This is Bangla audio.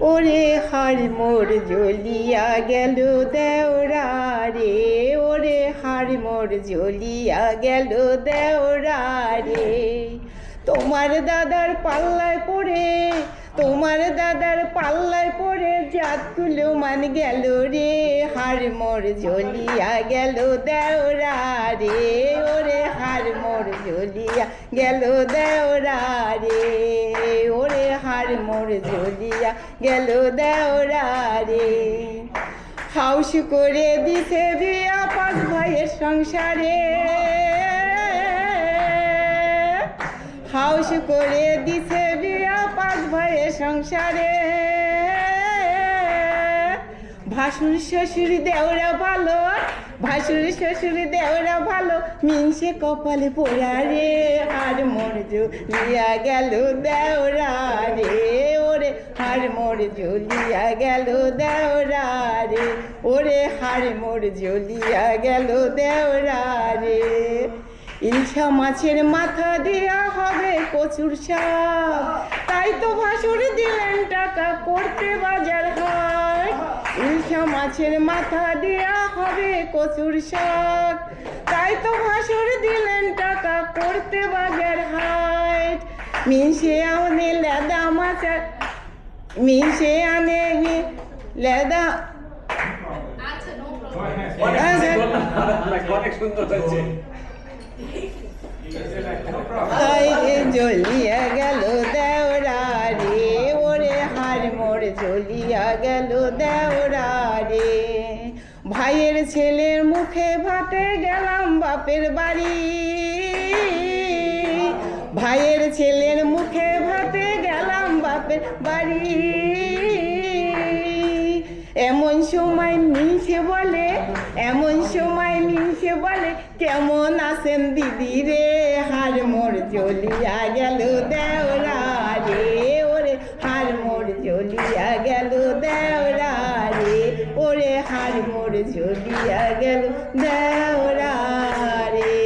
ওরে হার মোর জ্বলিয়া গেল দেওরা রে ওরে হার মোর জ্বলিয়া গেল দেওরা রে তোমার দাদার পাল্লায় পড়ে, তোমার দাদার পাল্লায় পড়ে জাতগুলো মান গেল রে। হার মোর জ্বলিয়া গেল দেওরা রে ওরে হার মোর জ্বলিয়া গেল দেওরা রে হার মোর গেল দেওরা রে হাউস করে দিছে বিয়া পাঁচ ভাইয়ের সংসারে। হাউস করে দিছে বিয়া পাঁচ ভাইয়ের সংসারে। ভাসুর শ্বশুর দেওরা ভালো, ভাসুর শ্বশুর দেওরা ভালো, মিনসে কপালে পোড়া রে। আর মোর জ্বলিয়া গেল দেওরা। হার মোর জ্বলিয়া গেল দেওরা রে ওরে হার মোর জ্বলিয়া গেল দেওরা রে ইলশা মাছের মাথা দেয়া হবে কচুর শাক। তাই তো ভাসুর দিলেন টাকা করতে বাজার হাট ইলশা মাছের মাথা দেয়া হবে কচুর শাক। তাই তো ভাসুর দিলেন টাকা করতে বাজার হাট মিশে আনে লেদা মাছের মিশে আনে লেদা। অনেক সুন্দর হয়েছে। হাই রে জ্বলিয়া গেল দেওরা রে ওরে হার মোর জ্বলিয়া গেল দেওরা রে ভাইয়ের ছেলের মুখে ভাতে গেলাম বাপের বাড়ি। ভাইয়ের ছেলের মুখে বাপের বাড়ি। এমন সময় মিশে বলে, এমন সময় মিশে বলে, কেমন আছেন দিদি রে? হার মোর জ্বলিয়া গেল দেওরা রে। ওরে হার মোর চলিয়া গেল দেওরা রে। ওরে হার মোর চলিয়া গেল দেওরা রে।